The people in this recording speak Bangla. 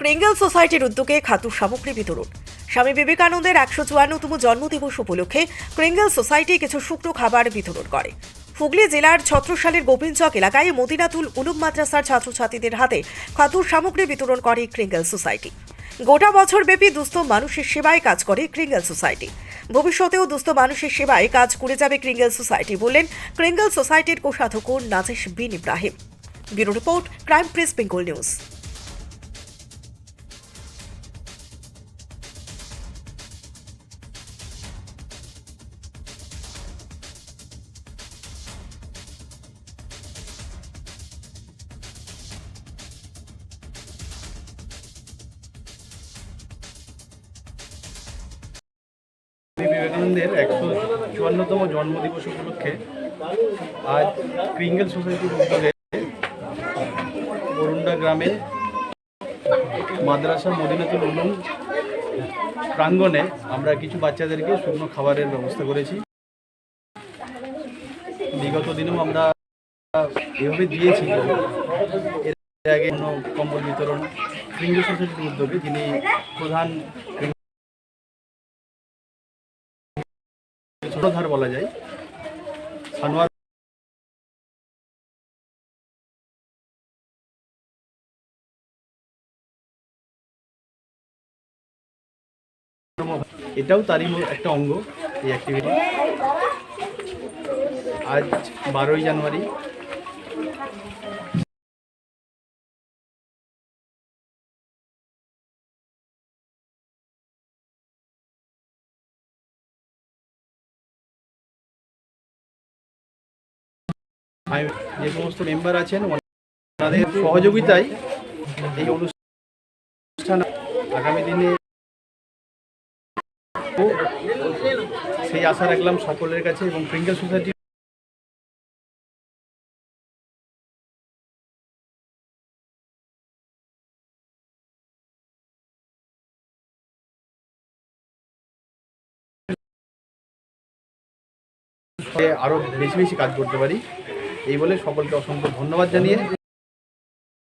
ক্রিঙ্গেল সোসাইটির উদ্যোগে খাদ্য সামগ্রী বিতরণ। স্বামী বিবেকানন্দের একশো চুয়ান্নতম জন্মদিবস উপলক্ষে ক্রিঙ্গেল সোসাইটি কিছু শুকনো খাবার বিতরণ করে। হুগলি জেলার ছত্রসালের গোবিন্দচক এলাকায় মদিনাতুল উলুম মাদ্রাসার ছাত্রছাত্রীদের হাতে খাতুর সামগ্রী বিতরণ করে ক্রিঙ্গেল সোসাইটি। গোটা বছর ব্যাপী দুস্থ মানুষের সেবায় কাজ করে ক্রিঙ্গেল সোসাইটি। ভবিষ্যতেও দুস্থ মানুষের সেবায় কাজ করে যাবে ক্রিঙ্গেল সোসাইটি বললেন ক্রিঙ্গেল সোসাইটির কোষাধ্যক্ষ Najesh bin Ibrahim. Bureau report, crime press, Bengal news. বিবেকানন্দের একশো চুয়ান্নতম জন্মদিবস উপলক্ষে আজ ক্রিঙ্গেল সোসাইটির উদ্যোগে বরুন্ডা গ্রামে মাদ্রাসা মদিনাতুল উলুম প্রাঙ্গণে আমরা কিছু বাচ্চাদেরকে শুকনো খাবারের ব্যবস্থা করেছি। বিগত দিনেও আমরা এভাবে দিয়েছি। এর আগে কোনো কম্বল বিতরণ ক্রিঙ্গেল সোসাইটির উদ্যোগে যিনি প্রধান ছোটধার বলা যায়। সানোয়ার এটাও তারই একটা অঙ্গ এই অ্যাক্টিভিটি আজ বারোই জানুয়ারি। যে সমস্ত মেম্বার আছেন, ওনাদের সহযোগিতায় এই অনুষ্ঠান আগামী দিনে সেই আশা রাখলাম সকলের কাছে এবং প্রিঙ্গেল সোসাইটি আরও বেশি বেশি কাজ করতে পারি। এই বলে সকলকে অসংখ্য ধন্যবাদ জানিয়ে